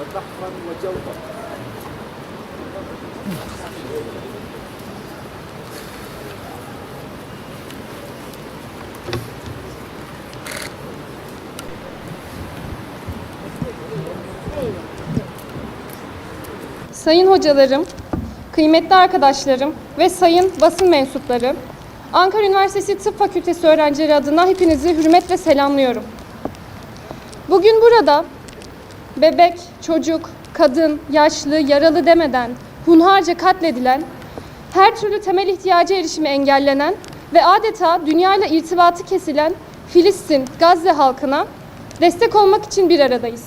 وبحرا وجوفا Sayın hocalarım, kıymetli arkadaşlarım ve sayın basın mensupları, Ankara Üniversitesi Tıp Fakültesi öğrencileri adına hepinizi hürmetle selamlıyorum. Bugün burada bebek, çocuk, kadın, yaşlı, yaralı demeden hunharca katledilen, her türlü temel ihtiyacı erişimi engellenen ve adeta dünyayla irtibatı kesilen Filistin, Gazze halkına destek olmak için bir aradayız.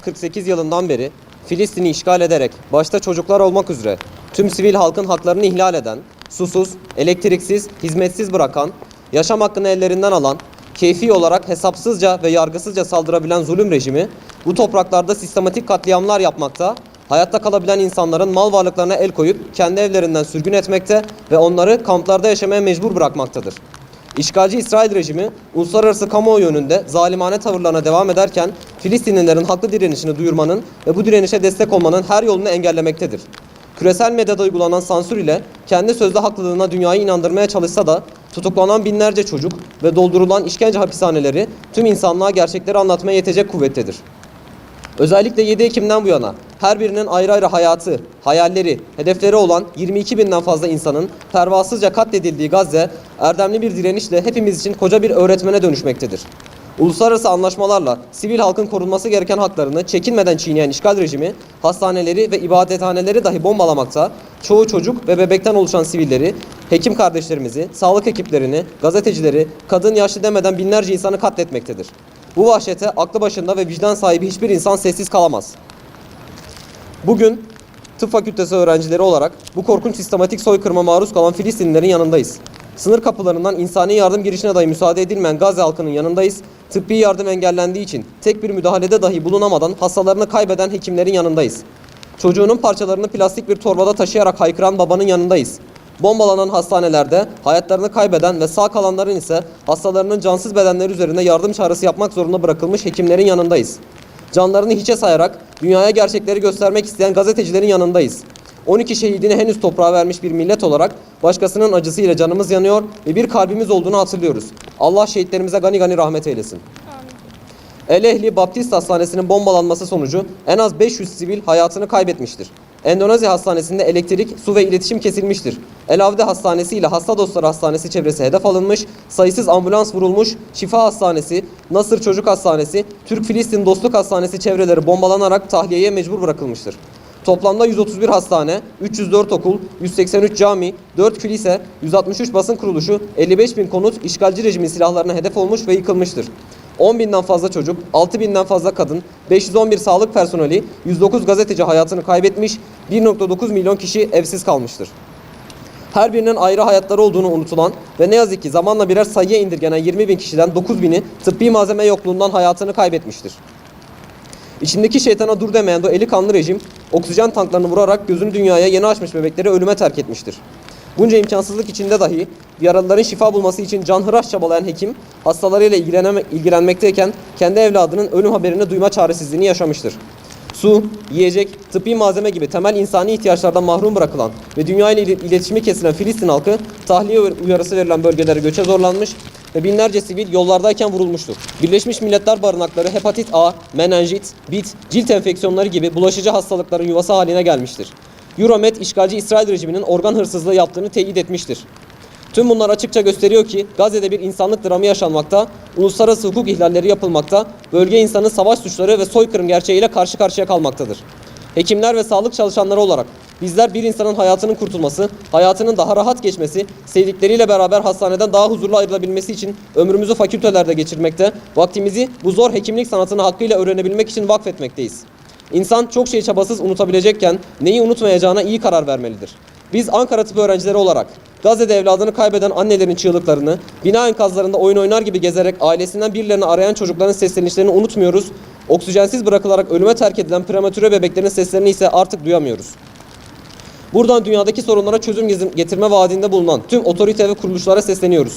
48 yılından beri Filistin'i işgal ederek başta çocuklar olmak üzere tüm sivil halkın haklarını ihlal eden, susuz, elektriksiz, hizmetsiz bırakan, yaşam hakkını ellerinden alan, keyfi olarak hesapsızca ve yargısızca saldırabilen zulüm rejimi bu topraklarda sistematik katliamlar yapmakta, hayatta kalabilen insanların mal varlıklarına el koyup kendi evlerinden sürgün etmekte ve onları kamplarda yaşamaya mecbur bırakmaktadır. İşgalci İsrail rejimi uluslararası kamuoyu önünde zalimane tavırlarına devam ederken Filistinlilerin haklı direnişini duyurmanın ve bu direnişe destek olmanın her yolunu engellemektedir. Küresel medyada uygulanan sansür ile kendi sözde haklılığına dünyayı inandırmaya çalışsa da tutuklanan binlerce çocuk ve doldurulan işkence hapishaneleri tüm insanlığa gerçekleri anlatmaya yetecek kuvvettedir. Özellikle 7 Ekim'den bu yana her birinin ayrı ayrı hayatı, hayalleri, hedefleri olan 22 binden fazla insanın pervasızca katledildiği Gazze, erdemli bir direnişle hepimiz için koca bir öğretmene dönüşmektedir. Uluslararası anlaşmalarla sivil halkın korunması gereken haklarını çekinmeden çiğneyen işgal rejimi, hastaneleri ve ibadethaneleri dahi bombalamakta, çoğu çocuk ve bebekten oluşan sivilleri, hekim kardeşlerimizi, sağlık ekiplerini, gazetecileri, kadın yaşlı demeden binlerce insanı katletmektedir. Bu vahşete aklı başında ve vicdan sahibi hiçbir insan sessiz kalamaz. Bugün tıp fakültesi öğrencileri olarak bu korkunç sistematik soykırıma maruz kalan Filistinlilerin yanındayız. Sınır kapılarından insani yardım girişine dahi müsaade edilmeyen Gazze halkının yanındayız. Tıbbi yardım engellendiği için tek bir müdahalede dahi bulunamadan hastalarını kaybeden hekimlerin yanındayız. Çocuğunun parçalarını plastik bir torbada taşıyarak haykıran babanın yanındayız. Bombalanan hastanelerde hayatlarını kaybeden ve sağ kalanların ise hastalarının cansız bedenleri üzerinde yardım çağrısı yapmak zorunda bırakılmış hekimlerin yanındayız. Canlarını hiçe sayarak dünyaya gerçekleri göstermek isteyen gazetecilerin yanındayız. 12 şehidini henüz toprağa vermiş bir millet olarak başkasının acısıyla canımız yanıyor ve bir kalbimiz olduğunu hatırlıyoruz. Allah şehitlerimize gani gani rahmet eylesin. El Ehli Baptist Hastanesi'nin bombalanması sonucu en az 500 sivil hayatını kaybetmiştir. Endonezya Hastanesi'nde elektrik, su ve iletişim kesilmiştir. El Avde Hastanesi ile Hasta Dostları Hastanesi çevresi hedef alınmış, sayısız ambulans vurulmuş, Şifa Hastanesi, Nasır Çocuk Hastanesi, Türk-Filistin Dostluk Hastanesi çevreleri bombalanarak tahliyeye mecbur bırakılmıştır. Toplamda 131 hastane, 304 okul, 183 cami, 4 kilise, 163 basın kuruluşu, 55 bin konut işgalci rejimin silahlarına hedef olmuş ve yıkılmıştır. 10 binden fazla çocuk, 6 binden fazla kadın, 511 sağlık personeli, 109 gazeteci hayatını kaybetmiş, 1.9 milyon kişi evsiz kalmıştır. Her birinin ayrı hayatları olduğunu unutulan ve ne yazık ki zamanla birer sayıya indirgenen 20 bin kişiden 9 bini tıbbi malzeme yokluğundan hayatını kaybetmiştir. İçindeki şeytana dur demeyen o eli kanlı rejim oksijen tanklarını vurarak gözünü dünyaya yeni açmış bebekleri ölüme terk etmiştir. Bunca imkansızlık içinde dahi yaralıların şifa bulması için canhıraş çabalayan hekim hastalarıyla ilgilenmekteyken kendi evladının ölüm haberini duyma çaresizliğini yaşamıştır. Su, yiyecek, tıbbi malzeme gibi temel insani ihtiyaçlardan mahrum bırakılan ve dünya ile il- iletişimi kesilen Filistin halkı tahliye uyarısı verilen bölgelere göçe zorlanmış ve binlerce sivil yollardayken vurulmuştur. Birleşmiş Milletler barınakları hepatit A, menenjit, bit, cilt enfeksiyonları gibi bulaşıcı hastalıkların yuvası haline gelmiştir. Euromed işgalci İsrail rejiminin organ hırsızlığı yaptığını teyit etmiştir. Tüm bunlar açıkça gösteriyor ki Gazze'de bir insanlık dramı yaşanmakta, uluslararası hukuk ihlalleri yapılmakta, bölge insanı savaş suçları ve soykırım gerçeğiyle karşı karşıya kalmaktadır. Hekimler ve sağlık çalışanları olarak bizler bir insanın hayatının kurtulması, hayatının daha rahat geçmesi, sevdikleriyle beraber hastaneden daha huzurlu ayrılabilmesi için ömrümüzü fakültelerde geçirmekte, vaktimizi bu zor hekimlik sanatını hakkıyla öğrenebilmek için vakfetmekteyiz. İnsan çok şey çabasız unutabilecekken neyi unutmayacağına iyi karar vermelidir. Biz Ankara Tıp öğrencileri olarak Gazze'de evladını kaybeden annelerin çığlıklarını, bina enkazlarında oyun oynar gibi gezerek ailesinden birilerini arayan çocukların seslenişlerini unutmuyoruz. Oksijensiz bırakılarak ölüme terk edilen prematüre bebeklerin seslerini ise artık duyamıyoruz. Buradan dünyadaki sorunlara çözüm getirme vaadinde bulunan tüm otorite ve kuruluşlara sesleniyoruz.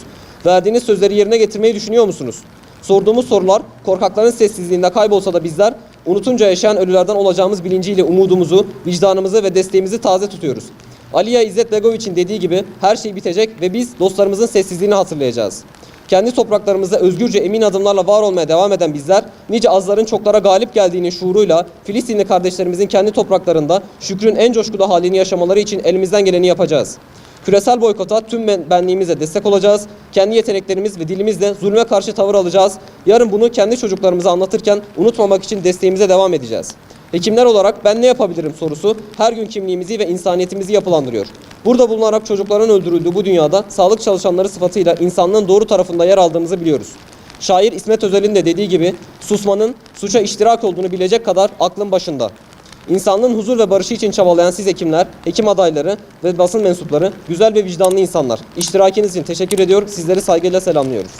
Verdiğiniz sözleri yerine getirmeyi düşünüyor musunuz? Sorduğumuz sorular korkakların sessizliğinde kaybolsa da bizler unutunca yaşayan ölülerden olacağımız bilinciyle umudumuzu, vicdanımızı ve desteğimizi taze tutuyoruz. Aliya İzzet Begoviç'in dediği gibi her şey bitecek ve biz dostlarımızın sessizliğini hatırlayacağız. Kendi topraklarımızda özgürce emin adımlarla var olmaya devam eden bizler, nice azların çoklara galip geldiğinin şuuruyla Filistinli kardeşlerimizin kendi topraklarında şükrün en coşkulu halini yaşamaları için elimizden geleni yapacağız. Küresel boykota tüm ben- benliğimizle destek olacağız. Kendi yeteneklerimiz ve dilimizle zulme karşı tavır alacağız. Yarın bunu kendi çocuklarımıza anlatırken unutmamak için desteğimize devam edeceğiz. Hekimler olarak ben ne yapabilirim sorusu her gün kimliğimizi ve insaniyetimizi yapılandırıyor. Burada bulunarak çocukların öldürüldüğü bu dünyada sağlık çalışanları sıfatıyla insanlığın doğru tarafında yer aldığımızı biliyoruz. Şair İsmet Özel'in de dediği gibi susmanın suça iştirak olduğunu bilecek kadar aklın başında. İnsanlığın huzur ve barışı için çabalayan siz hekimler, hekim adayları ve basın mensupları güzel ve vicdanlı insanlar. İştirakiniz için teşekkür ediyor. Sizleri saygıyla selamlıyoruz.